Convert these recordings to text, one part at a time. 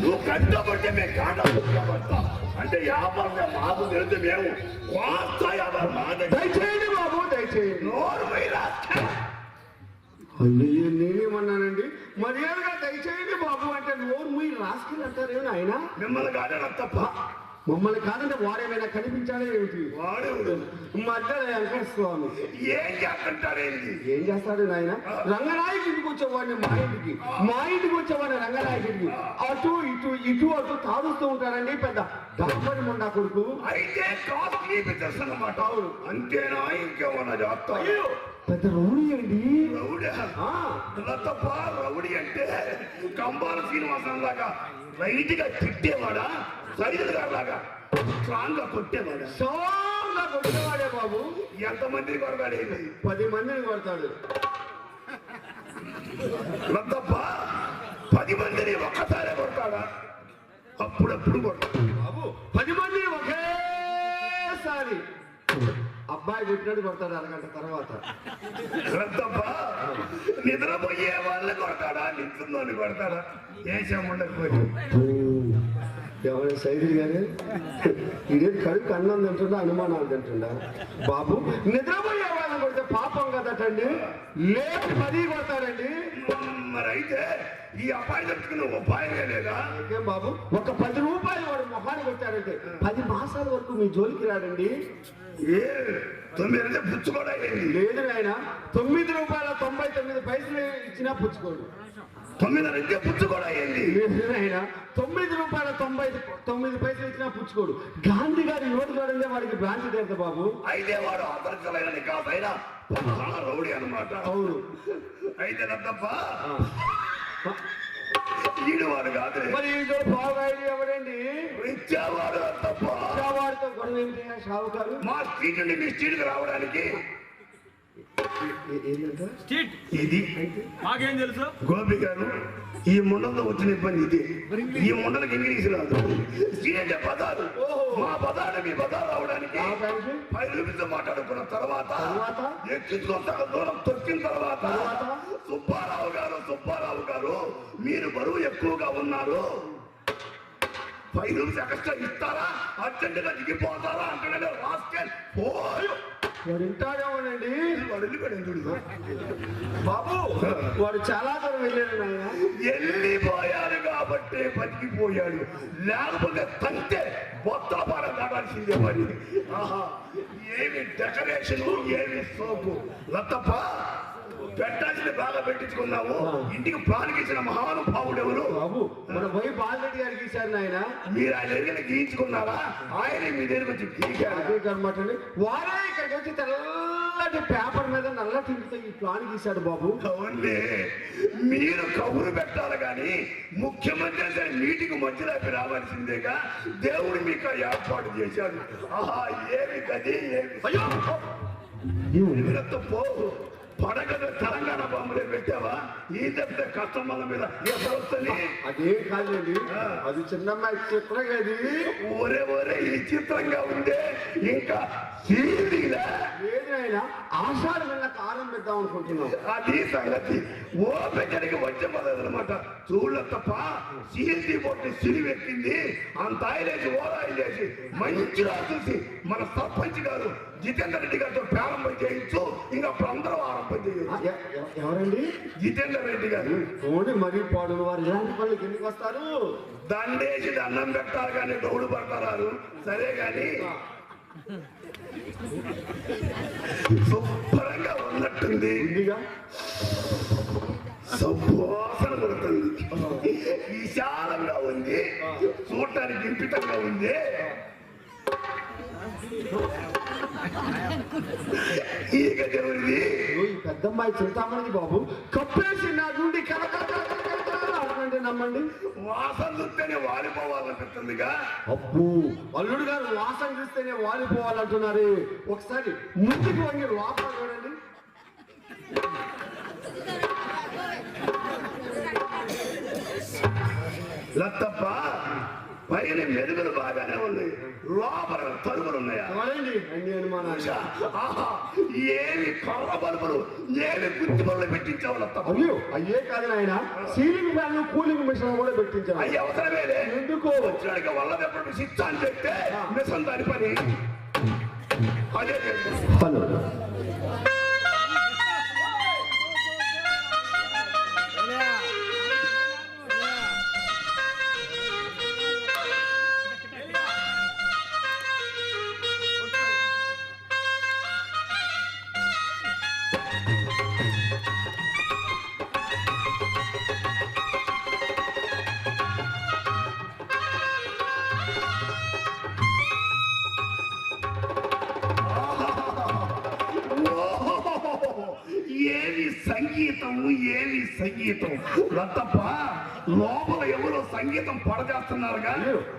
నువ్వు కష్టపడితే మేము కాట కష్టపడతాం. అంటే వ్యాపారం మాకు తెలిసి మేము వాస్త వ్యాపారం మా దయచేయండి బాబు దయచేయండి. నోరు అయ్యో నేనేమన్నానండి? మర్యాదగా దయచేయండి బాబు అంటే నోరు మూయి రాసుకుని అంటారేమో ఆయన మిమ్మల్ని కాదన తప్ప మమ్మల్ని కాదంటే వాడేమైనా కనిపించాడే ఏమిటి? వాడేవుడు మధ్యలో వెంకట స్వామి. ఏం చేస్తుంటారేంది ఏం చేస్తాడు నాయన? రంగనాయకి ఇంటికి వచ్చేవాడిని మా ఇంటికి. మా ఇంటికి వచ్చేవాడిని రంగనాయకి ఇంటికి అటు ఇటు ఇటు అటు తాడుస్తూ ఉంటారండి పెద్ద డాక్టరి ముండా కొడుకు. అయితే అన్నమాట అవును. అంతేనా? ఇంకేమన్నా చేస్తా పెద్ద రౌడీ అండి. రౌడా? ఆ, లతప్ప రౌడి అంటే కంబాల శ్రీనివాసం లాగా రైట్గా తిట్టేవాడా? సైదులు గారు లాగా స్ట్రాంగ్గా కొట్టేవాడా? సోంగా కొట్టేవాడే బాబు. ఎంతమంది కొడతాడేది పది మందిని కొడతాడు. లతప్ప పది మందిని ఒక్కసారే కొడతాడా? అప్పుడప్పుడు కొడతాడు. బాబు పది మంది ఒకేసారి. అబ్బాయి కొట్టినట్టు కొడతాడు అరగంట తర్వాత. లతప్ప నిద్రపోయే వాళ్ళని కొడతాడా? నిద్రలోని కొడతాడా? దేశం ఉండకపోయి ఎవరైనా సైదులు కానీ ఇదే కడుపు అన్నం తింటుండా అనుమానాలు తింటుండా బాబు నిద్రపోయే వాళ్ళని కొడితే పాపం కదటండి. లేపి మరీ కొడతారండి. మరి అయితే ఈ అబ్బాయి తెచ్చుకున్న ఉపాయమే లేదా ఏం బాబు? ఒక పది రూపాయలు వాడు మొహాన్ని కొట్టారంటే పది మాసాల వరకు మీ జోలికి రాడండి. ఏ తొమ్మిది అంటే పుచ్చుకోడా లేదు నాయన తొమ్మిది రూపాయల తొంభై తొమ్మిది పైసలు ఇచ్చినా పుచ్చుకోడు. తొమ్మిది అంటే పుచ్చుకోడా నాయన తొమ్మిది రూపాయల తొంభై తొమ్మిది పైసలు ఇచ్చినా పుచ్చుకోడు. గాంధీ గారి నోటు చూడండి వాడికి బ్రాంచ్ తీరుతా బాబు? అయితే వాడు అదర్శలైన కాదైన రౌడీ అన్నమాట. అవును. అయితే తప్ప. ఈడు వాడు కాదు మరి ఇదో బాగాయి ఎవరండి ఇచ్చేవాడు తప్ప వాడితో గొడవ ఏంటి షావుకారు? మా స్ట్రీట్ నుండి మీ స్ట్రీట్కి రావడానికి ఇది మాకేం తెలుసు? గోపి గారు ఈ ముండలతో వచ్చిన ఇబ్బంది ఇది. ఈ ముండలకి ఇంగ్లీష్ రాదు పదాలు. మా పదాలు మీ పదాలు పది నిమిషం మాట్లాడుకున్న తర్వాత దూరం తొక్కిన తర్వాత? సుబ్బారావు గారు సుబ్బారావు గారు మీరు బరువు ఎక్కువగా ఉన్నారు. నిమిషం ఎక్స్ట్రా ఇస్తారా? అర్జెంటుగా దిగిపోతారా? అంటే రాస్కెల్. పోయు వాడు వింటాడేమోనండి వాడు వెళ్ళిపోయాడు బాబు వాడు చాలా దూరం వెళ్ళాడు వెళ్ళిపోయాడు కాబట్టి బతికిపోయాడు. లేకపోతే తంతే బొత్తపారం కావాల్సిందే మరి ఆహా ఏమి డెకరేషన్ ఏమి సోపు లత్తప్ప పెట్టాల్సింది బాగా పెట్టించుకున్నావు. ఇంటికి ప్రాణికిచ్చిన మహానుభావుడు ఎవరు? బాబు మన వైపు ఆల్రెడీ గారికి ఇచ్చారు నాయన. మీరు ఆయన దగ్గర గీయించుకున్నారా? ఆయన మీ దగ్గర వచ్చి కనమాట వారే ఇక్కడికి వచ్చి తెల్లటి పేపర్ మీద నల్ల టింపుతో ఈ ప్లాన్ గీశాడు బాబు. అవునులే. మీరు కబురు పెట్టాలి కానీ ముఖ్యమంత్రి అంటే మీటింగ్ మధ్యలోకి రావాల్సిందేగా దేవుడు మీకు ఏర్పాటు చేశాడు. ఆహా ఏమి కది ఏమి అయ్యో! తప్పు పడగద తెలంగాణ బొమ్మలే పెట్టావా? ఈ చెప్తే కస్టమర్ల మీద ఎసరు వస్తుంది. అదే కాదండి. అది చిన్నమ్మాయి చిత్రగది ఒరే ఒరే ఈ చిత్రంగా ఉందే ఇంకా ఆషాఢ వెళ్ళ పెద్దాం అనుకుంటున్నాం. అది సంగతి. ఓపెక్కడికి వచ్చే పదనమాట చూడ తప్ప అంత ఆయిలేసి ఓరాయిల్ చేసి మంచిగా చూసి మన సర్పంచ్ గారు జితేందర్ రెడ్డి గారితో ప్రారంభం చేయించు. ఇంకా అప్పుడు అందరూ ఆరంభం చేయొచ్చు. ఎవరండి? జితేందర్ రెడ్డి గారు. ఓడి మరీ పాడు వారు ఇలాంటి పనులకి ఎందుకు వస్తారు? దండేసి దండం పెట్టాలి కానీ డౌడు పడతారు సరే కానీ శుభ్రంగా ఉన్నట్టుంది. సువాసన కొడుతుంది విశాలంగా ఉంది. చూడటానికి ఇంపితంగా ఉంది. ఈ పెద్దమ్మాయి చింతామణిది బాబు కప్పేసి నా నుండి నమ్మండి. వాసన చూస్తేనే వాలిపోవాలనిపిస్తుందిగా. అబ్బు అల్లుడు గారు వాసన చూస్తేనే వాలిపోవాలంటున్నారు. ఒకసారి ముందుకు వంగి లోపల చూడండి. లత్తప్ప పైన మెరుగులు బాగానే ఉన్నాయి. లోపల తలుపులు ఉన్నాయా? ఏమి కర్ర బల్బులు ఏమి గుత్తి బల్లు పెట్టించావు అయ్యో అయ్యే కాదు నాయన. సీలింగ్ ఫ్యాన్ కూలింగ్ మిషన్ కూడా పెట్టించాను. అయ్యి అవసరమేలే ఎందుకు? వచ్చినాడికి వల్ల ఎప్పుడు శిక్ష అని చెప్తే మిషన్ దాని పని. అదే చేస్తాం. సంగీతం ఏమి సంగీతం. రత్తప్ప లోపల ఎవరో సంగీతం పడజేస్తున్నారుగా?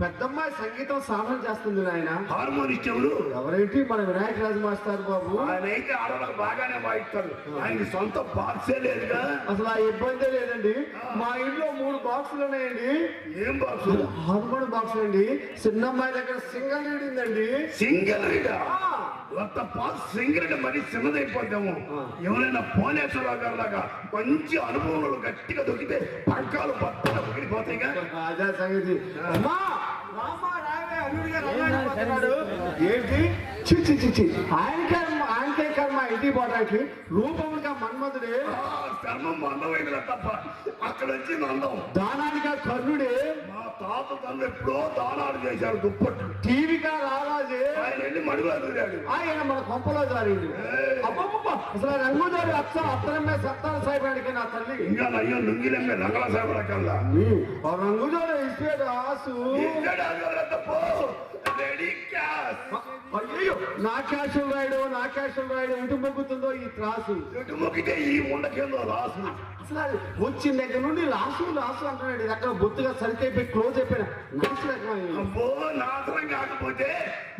పెద్దమ్మాయి సంగీతం సాధన చేస్తుంది నాయన. హార్మోనిస్ట్ ఎవరు? ఎవరేంటి? మన వినాయక రాజు మాస్టర్ బాబు. ఆయన అయితే ఆడవాళ్ళకి బాగానే వాయిస్తాడు ఆయనకి సొంత బాక్సే లేదుగా? అసలు ఆ ఇబ్బందే లేదండి. మా ఇంట్లో మూడు బాక్సులు ఉన్నాయండి. ఏం బాక్స్ హార్మోన్ బాక్స్ అండి. చిన్నమ్మాయి దగ్గర సింగల్ రీడింగ్ అండి సింగిల్ రీడా? రత్తప్ప సింగిల్ రీడ్ మరి చిన్నదైపోతాము ఎవరైనా భువనేశ్వరరావు గారు లాగా మంచి అనుభవంలో గట్టిగా దొరికితే పగ్గాలు పక్కన అదే సంగతి. అమ్మా! రావే, పోతున్నాడు. ఏంటి? చి చి చి చి. ఆయనకే ఆయనకే కర్మ ఇంటికి పోవడానికి రూపముగా మన్మధుడే. చర్మం అందమైనది తప్ప అక్కడ వచ్చి అందం దానానిగా కర్ణుడే. మా తాత తండ్రి ఎప్పుడో దానాలు చేశారు దుప్పట్లు. టీవీగా రారాజే ఆయన వెళ్ళి మడుగులో దూరాడు ఆయన మన కొంపలో జారిండు. అబ్బబ్బబ్బ, అసలు రంగుదారి అత్త అత్తనమ్మే సత్తాన సాయిబాడికి నా తల్లి. ఇంకా నయ్యో లుంగిలమ్మే రంగల సేపల కల్లా రంగుదారి రాసు రెడీ క్యాష్ అయ్యో నా క్యాషులు రాయడు నా క్యాషులు రాయడు ఎటు మొగ్గుతుందో ఈ త్రాసు. ఎటు మొక్కితే ఈ ముండకేందో రాసు. అసలు వచ్చిన దగ్గర నుండి లాసు లాసు అంటున్నాడు. ఇది అక్కడ బొత్తుగా సరికైపోయి క్లోజ్ అయిపోయిన అబ్బో నాశనం కాకపోతే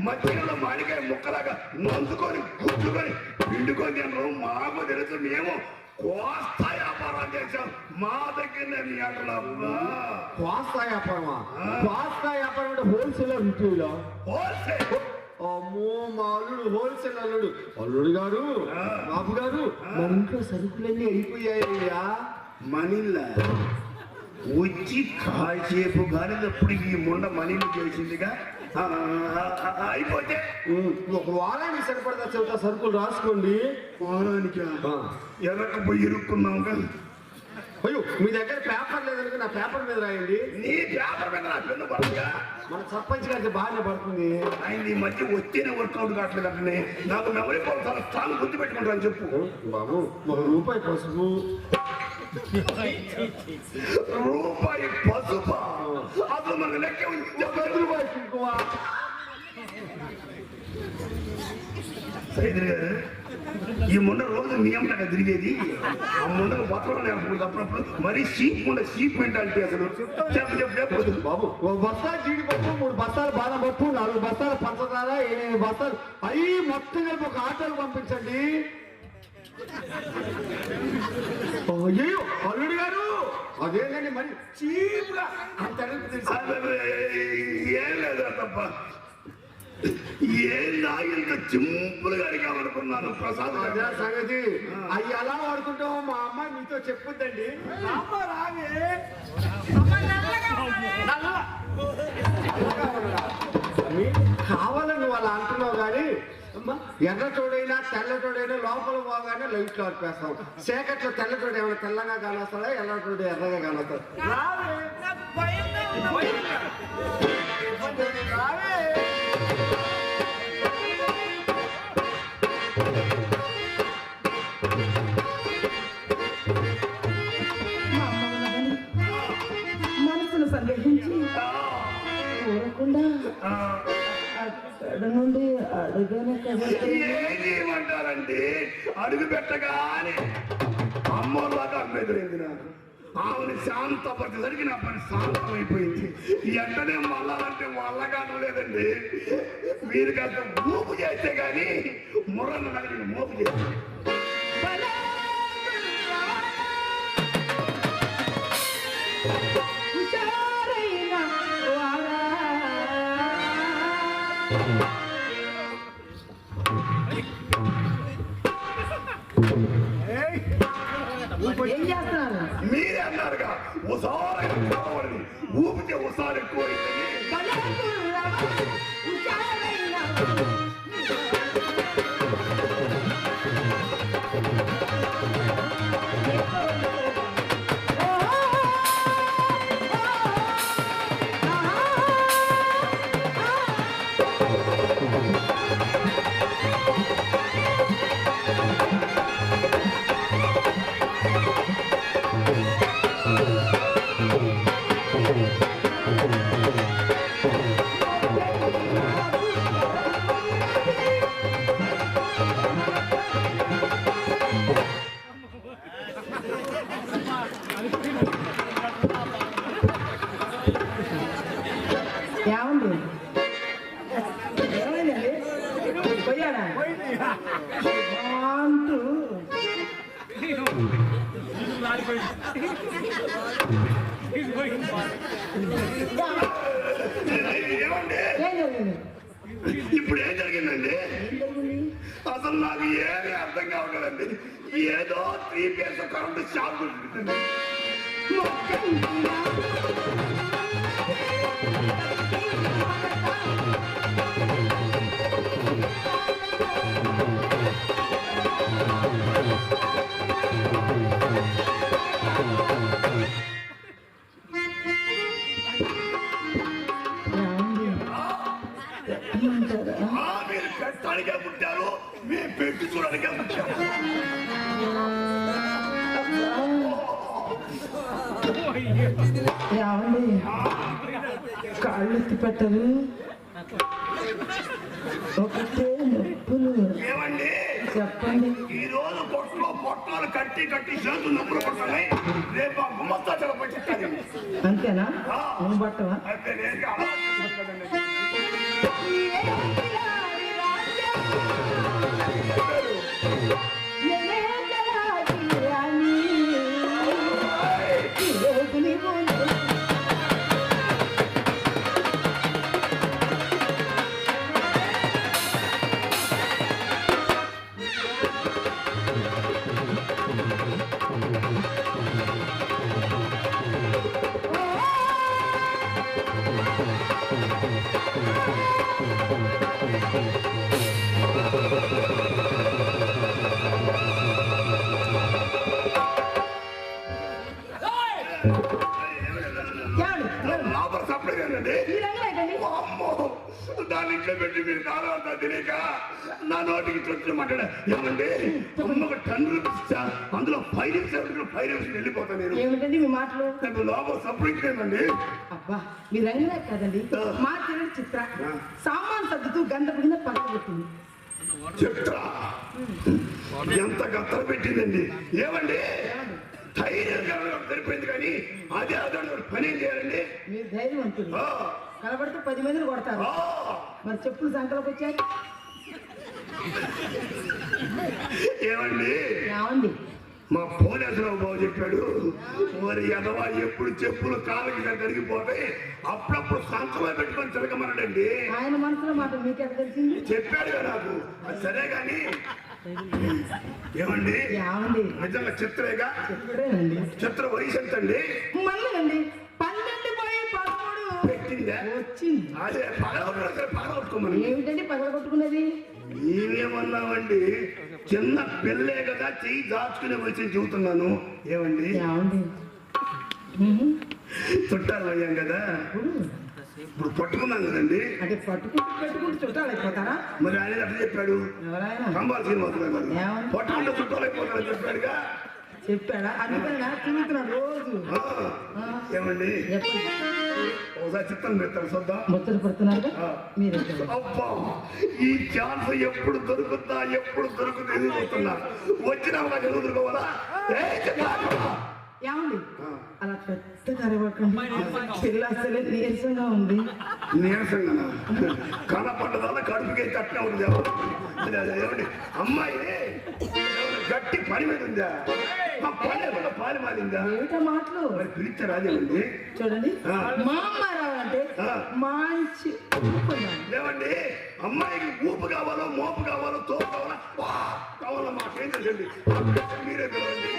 మధ్యలో మామిడికాయ ముక్కలాగా నంచుకొని గుచ్చుకొని పిండుకొని తినరు మాకు తెలుసు. మేము కోస్తా వ్యాపారం చేశాం మా దగ్గరనే మీ అట్లా పాస్తా వ్యాపారమా పాస్తా వ్యాపారం అంటే హోల్సేలర్ రిటైలో హోల్సేల్. అమ్మో మా అల్లుడు హోల్సేల్ అల్లుడు. అల్లుడు గారు బాబు గారు మన ఇంట్లో సరుకులన్నీ అయిపోయాయ్యా మనీలా వచ్చి కాసేపు గాలినప్పుడు ఈ ముండ మనీలు చేసిందిగా అయిపోతే. ఒక వారానికి సరిపడతా చెబుతా? సరుకులు రాసుకోండి. వారానికి ఆ. ఎర్రక పోయి ఇరుక్కున్నాం కదా. అయ్యో మీ దగ్గర పేపర్ లేదనుకో నా పేపర్ మీద రాయండి. నీ పేపర్ మీద నా పెన్ను పడగా మన సర్పంచ్ గారికి బాగానే పడుతుంది. ఆయన ఈ మధ్య వచ్చేనే వర్కౌట్ కావట్లేదు అంటే నాకు మెమరీ చాలా స్ట్రాంగ్ గుర్తు పెట్టుకుంటాను చెప్పు. బాబు ఒక రూపాయి పసుపు. రూపాయి పసుప. అసలు మనకు లెక్క పది రూపాయలు కుంకుమ సైదులు గారు ఈ ముండ రోజు మీ అమ్మగా తిరిగేది. ఆ ముండకు బట్టలు నేర్పుకుంది అప్పుడప్పుడు మరీ చీప్ ముండ చీప్ మెంటాలిటీ అసలు. చెప్పు చెప్పు చెప్పు. బాబు. ఒక బస్తా జీడిపప్పు మూడు బస్తాలు బాదం నాలుగు బస్తాలు పంచదార ఏడు బస్తాలు. అవి మొత్తం కలిపి ఒక ఆటోలు పంపించండి. అయ్యో అల్లుడు గారు! అదేంటండి మరి చీప్గా అంత ఏం లేదు తప్ప ఏం ఇంత సింపుల్గా అడిగామనుకున్నాను ప్రసాద్ అదే. సంగతి. అవి ఎలా వాడుకుంటామో మా అమ్మాయి మీతో చెప్పుద్దండి. రామ్మ రావే. కావాలని అలా అంటున్నావు కానీ అమ్మా, ఎర్రటోడైనా తెల్లటోడైనా లోపల పోగానే లైట్లు ఆర్పేస్తాం చీకట్లో తెల్లటోడు ఏమైనా తెల్లగా కానొస్తాడా ఎర్రటోడు ఎర్రగా కానొస్తాడు రావే ఏం చేయమంటారండి అడుగు పెట్టగానే అమ్మోళ్ళగా అమ్మ ఎదురైంది నాకు. ఆమెను శాంతపరిచేసరికి నా పని శాంతమైపోయింది. ఎంటనే మళ్ళాలంటే వల్లగాను లేదండి. మీరు అంత మూపు చేస్తే కానీ మురన్న నగరిని మోపు చేస్తే. சாரு கோரிக்கையே. ఇప్పుడు ఏం జరిగిందండి? అసలు నాకు ఏమీ అర్థం కావట్లేదండి. ఏదో త్రీ పేర్స్ కరెంట్ షాక్ కొట్టుకుంటుంది పెట్టడానికే పుట్టారు మీ పెట్టి చూడడానికే పుట్టారు. కాళ్ళు ఎత్తి పెట్టరు ఒకటే నొప్పులు. ఏమండి? చెప్పండి. ఈ రోజు పొట్టలో పొట్టాలు కట్టి కట్టి చేతులు నొప్పులు పడుతున్నాయి రేపు ఆ గుమ్మస్తా చెలపట్టి అంతేనా? నువ్వు పట్టవా? అయితే ఇంట్లో పెట్టి మీరు అంతా తినేక నా నోటికి చొచ్చిన మాట్లాడ? ఏమండి? అమ్మకు టన్ రూపీస్ ఇచ్చా? అందులో ఫైవ్ నిమిషాలు ఫైవ్ నిమిషాలు వెళ్ళిపోతాను నేను ఏమిటండి మీ మాటలు? లోపల అబ్బా మీ రంగులే కదండి. మా చెల్లెలు చిత్ర. సామాన్ సర్దుతూ గంట పక్కబెట్టింది చెప్తా ఎంత గత్తర పెట్టిందండి? ఏమండి? ధైర్యం సరిపోయింది కానీ అదే అదే పని చేయాలండి? మీరు ధైర్యవంతులు. ఆ, కనబడితే పది మందిని కొడతారు. మరి చెప్పులు సంకలకు వచ్చాయి? ఏమండి? ఏమండి? మా పోలీసురావు బాబు చెప్పాడు మరి ఎదవా ఎప్పుడు చెప్పులు కాళ్ళకి కరిగిపోతే అప్పుడప్పుడు సంతలో పెట్టుకొని తిరగమన్నాడండి ఆయన మనసులో మాట మీకెక్కడ తెలిసింది? చెప్పాడు కదా నాకు. అది సరే కానీ ఏమండి? నిజంగా చిత్రేగా? చిత్ర వయసు ఎంత అండి మళ్ళీ వచ్చింది? అదే పగలగొట్టుకోమని పగలగొట్టుకోమని. ఏమిటండి పగల కొట్టుకున్నది నీవేమన్నావండి చిన్న పిల్లే కదా చెయ్యి దాచుకునే వచ్చి చెబుతున్నాను. ఏమండి? ఏమండి? ఉహు. చుట్టాలు అయ్యాం కదా. ఇప్పుడు? పట్టుకున్నాం కదండి. అంటే పట్టుకుంటూ పెట్టుకుంటూ చుట్టాలు అయిపోతారా? మరి ఆయన ఎట్లా చెప్పాడు. ఎవరైనా కంబాల్ శ్రీనివాసరావు గారు. ఏమని? పట్టుకుంటే చుట్టాలు అయిపోతారని చెప్పాడుగా. చెప్పాడా? అందుకని తిరుగుతున్నాడు రోజు. ఆ, ఏమండి? ఎప్పుడు? ఒకసారి చిత్తం పెడతాను చూద్దాం ముచ్చట. మీరు ఎక్కడ? అబ్బా ఈ ఛాన్స్ ఎప్పుడు దొరుకుతా ఎప్పుడు దొరుకుతుంది చూస్తున్నా. వచ్చిన అవకాశం ఎదుర్కోవాలా ఏ చిత్రాలు? ఏమండి? అలా పెద్ద కరవకండి పిల్ల అసలే నీరసంగా ఉంది. నీరసంగా కనపడ్డదల్లా కడుపుకే తట్టిన ఉంది? ఏమండి? అమ్మాయి గట్టి పని మీద ఉందా? పాలి మారిందా ఏమిటా మాటలు? మరి పిలిచారు అదేమండి చూడండి. మా అమ్మ రావాలంటే. మంచి. ఏమండి అమ్మాయికి ఊపు కావాలో మోపు కావాలో తోపు కావాలా? కావాలో మాకేం తెలియండి మీరే పిలవండి.